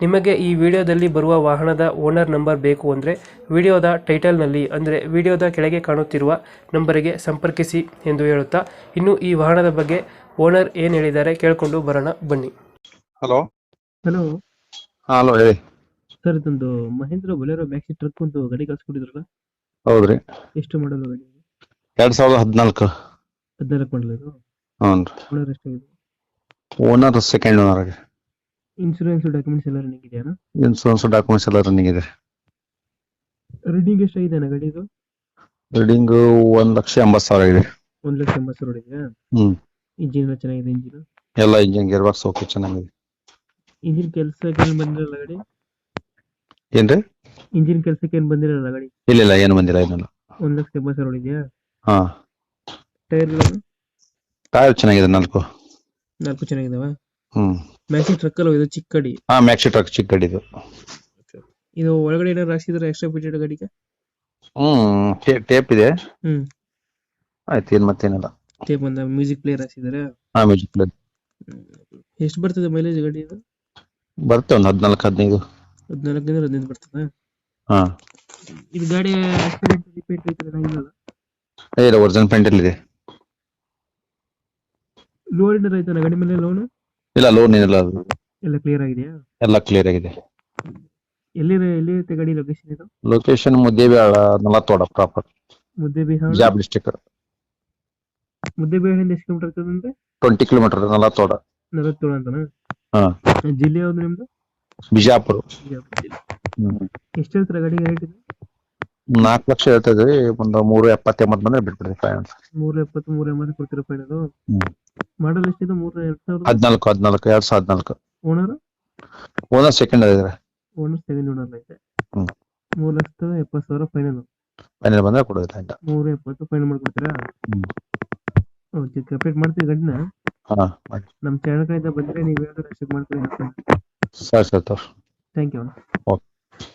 ನಿಮಗೆ ಈ ವಿಡಿಯೋದಲ್ಲಿ ಬರುವ ವಾಹನದ ಓನರ್ ನಂಬರ್ ಬೇಕು ಅಂದರೆ ವಿಡಿಯೋದ ಟೈಟಲ್ನಲ್ಲಿ ಅಂದರೆ ವಿಡಿಯೋದ ಕೆಳಗೆ ಕಾಣುತ್ತಿರುವ ನಂಬರಿಗೆ ಸಂಪರ್ಕಿಸಿ ಎಂದು ಹೇಳುತ್ತಾ ಇನ್ನು ಈ ವಾಹನದ ಬಗ್ಗೆ ಓನರ್ ಏನು ಹೇಳಿದ್ದಾರೆ ಕೇಳಿಕೊಂಡು ಬರೋಣ ಬನ್ನಿ. ಹಲೋ. ಹಲೋ. ಹಲೋ ಹೇಳಿ. ಸರ್ ಇದೊಂದು ಮಹೇಂದ್ರ ಬೊಲೆರೋ ಮ್ಯಾಕ್ಸಿ ಟ್ರಕ್ ಒಂದು ಗಾಡಿ ಕಳ್ಸ್ಕೊಟ್ಟಿದ್ರಲ್ಲ ಹೌದ್ರಿ. ಎಷ್ಟು ಮಾಡಲು ಗಾಡಿ? ಎರಡ್ ಸಾವಿರದ ಹದಿನಾಲ್ಕು. ಹದಿನಾಲ್ಕು ಮಾಡಲು ಇದು? ಹ್ಞೂ ಓನರ್ ಎಷ್ಟಾಗಿದೆ? ಓನರ್ ಸೆಕೆಂಡ್ ಓನರ್ ಆಗಿ ಇನ್ಶೂರೆನ್ಸ್ ಡಾಕ್ಯುಮೆಂಟ್ಸ್ ಎಲ್ಲ ರನ್ನಿಂಗ್ ಇದೆಯಾ? ಇನ್ಶೂರೆನ್ಸ್ ಡಾಕ್ಯುಮೆಂಟ್ಸ್ ಎಲ್ಲ ರನ್ನಿಂಗ್ ಇದೆ. ರೀಡಿಂಗ್ ಎಷ್ಟಾಗಿದೆ ಅಣ್ಣ ಇದು ರೀಡಿಂಗ್ ಒಂದ್ ಲಕ್ಷ ಎಂಬತ್ತು ಸಾವಿರ ಇದೆ. ಒಂದು ಲಕ್ಷ ಎಂಬತ್ತು ಸಾವಿರ ಇದೆಯಾ ಹ್ಮ್. ಇಂಜಿನ್ ಎಲ್ಲ ಚೆನ್ನಾಗಿದೆ ಇಂಜಿನ್ ಎಲ್ಲ ಇಂಜಿನ್ ಗೇರ್ ಬಾಕ್ಸ್ ಓಕೆ ಚೆನ್ನಾಗಿದೆ. ಇಂಜಿನ್ ಕೆಲಸಕ್ಕೆ ಏನು ಬಂದಿರಲ್ಲ ಗಾಡಿ? ಏನ್ರಿ? ಇಂಜಿನ್ ಕೆಲಸಕ್ಕೆ ಏನು ಬಂದಿರಲ್ಲ ಗಾಡಿ? ಇಲ್ಲ ಇಲ್ಲ ಏನು ಬಂದಿಲ್ಲ ಏನಿಲ್ಲ ಒಂದ್ ಲಕ್ಷ ಎಂಬತ್ತು ಸಾವಿರ ಇದೆಯಾ ಹಾ. ಟೈರ್ ಟೈರ್ ಚೆನ್ನಾಗಿದೆ ನಾಲ್ಕು. ನಾಲ್ಕು ಚೆನ್ನಾಗಿದಾವ? ಹ್ಮ್. ಮ್ಯಾಕ್ಸಿ ಟ್ರಕ್ ಅಲ್ಲ ಇದು ಚಿಕ್ಕ ಗಾಡಿ ಹಾ ಮ್ಯಾಕ್ಸಿ ಟ್ರಕ್ ಚಿಕ್ಕ ಗಾಡಿ ಇದು ಇದು ಒಳಗಡೆ ಏನಾದ್ರು ಹಾಕ್ಸಿದ್ರೆ ಎಕ್ಸ್ಟ್ರಾ ಬಿಟ್ಟೆಡ್ ಗಾಡಿಗೆ? ಹ್ಮ್ ಟೇಪ್ ಇದೆ. ಹ್ಮ್. ಆಯ್ತು ಏನ್ ಮತ್ತೇನಿಲ್ಲ. ಟೇಪ್ ಒಂದು ಮ್ಯೂಸಿಕ್ ಪ್ಲೇಯರ್ ಹಾಕ್ಸಿದಾರೆ ಹಾ ಮ್ಯೂಸಿಕ್ ಪ್ಲೇಯರ್ ಎಷ್ಟು ಬರ್ತದೆ ಮೈಲೇಜ್ ಗಾಡಿ ಇದು? ಬರುತ್ತೆ ಒಂದು ಹದಿನಾಲ್ಕು ಹದಿನೈದು. ಹದಿನಾಲ್ಕರಿಂದ ಹದಿನೈದು ಬರ್ತದೆ? ಹಾ. ಇದು ಗಾಡಿ ಆಕ್ಸಿಡೆಂಟ್ ರಿಪೇಟ್ ಈ ಥರ ಏ ಇಲ್ಲ ಒರಿಜಿನಲ್ ಪೇಂಟ್ ಇದೆ ಲೋನ್ ಏನಾರ ಆಯ್ತಾನ ಗಾಡಿ ಮೇಲೆ ಲೋನ್ ಇಲ್ಲ ಲೋನ್ ಏನಿಲ್ಲ. ಅದು ಎಲ್ಲ ಕ್ಲಿಯರ್ ಆಗಿದೆಯಾ? ಎಲ್ಲ ಕ್ಲಿಯರ್ ಆಗಿದೆ. ಎಲ್ಲಿ ಎಲ್ಲಿ ಇರುತ್ತೆ ಗಾಡಿ ಲೊಕೇಶನ್ ಇದು? ಲೊಕೇಶನ್ ಮುದ್ದೇಬಿಹಾಳ ನಲತ್ತೋಡ ಪ್ರಾಪರ್ ಮುದ್ದೇಬಿಹಾಳ? ಜಾಬ್ ಡಿಸ್ಟಿಕ್ ಮುದ್ದೆಬಿಹಾಳಿಂದ ಎಷ್ಟು ಕಿಲೋಮೀಟರ್ ಆಗ್ತದೆ ಅಂದ್ರೆ ಟ್ವೆಂಟಿ ಕಿಲೋಮೀಟರ್ ನಲತ್ತೋಡ. ನಲವತ್ತೇಳು ಅಂತನಾ? ಹಾ. ಜಿಲ್ಲೆ ಯಾವ್ದು ನಿಮ್ದು? ಬಿಜಾಪುರ. ಜಿಲ್ಲೆ. ಎಷ್ಟು ಹೇಳ್ತೀರಾ ಗಾಡಿಗೆ ರೇಟ್ ಇದು? ನಾಲ್ಕು ಲಕ್ಷ ಹೇಳ್ತಾ ಇದ್ರಿ ಒಂದು ಮೂರು ಎಪ್ಪತ್ತ ಎಂಬತ್ತು ಬಂದ್ರೆ ಬಿಟ್ಬಿಡ್ರಿ ಫೈನಲ್ ಮೂರ್ ಎಪ್ಪತ್ತು ಮೂರ್ ಎಂಬತ್ತು ಕೊಡ್ತೀರಾ ಫೈನಲ್. ಮಾಡಲ್ ಎಷ್ಟಿದೆ? ಮೂರು ಎರಡ್ ಸಾವಿರದ ಹದಿನಾಲ್ಕು ಹದಿನಾಲ್ಕು ಎರಡ್ ಸಾವಿರದ ಹದಿನಾಲ್ಕು. ಓನರ್ ಓನರ್ ಸೆಕೆಂಡ್ ಇದ್ರೆ ಓನರ್ ಸೆಕೆಂಡ್ ಓನರ್ ಐತೆ. ಮೂರ್ ಲಕ್ಷದ ಎಪ್ಪತ್ತು ಸಾವಿರ ಫೈನಲ್ ಫೈನಲ್ ಬಂದ್ರೆ ಕೊಡೋದಿಲ್ಲ ಅಂತ ಮೂರ್ ಎಪ್ಪತ್ತು ಫೈನಲ್ ಮಾಡ್ಕೊಡ್ತೀರಾ. ಓಕೆ ಕಂಪ್ಲೀಟ್ ಮಾಡ್ತೀವಿ ಗಾಡಿನ. ನಮ್ಮ ಚಾನಲ್ ಕಡೆಯಿಂದ ಬಂದ್ರೆ ನೀವು ಹೇಳಿದ್ರೆ ಚೆಕ್ ಮಾಡ್ತೀವಿ ಸರಿ ಸರ್ ಥ್ಯಾಂಕ್ ಯು ಓಕೆ.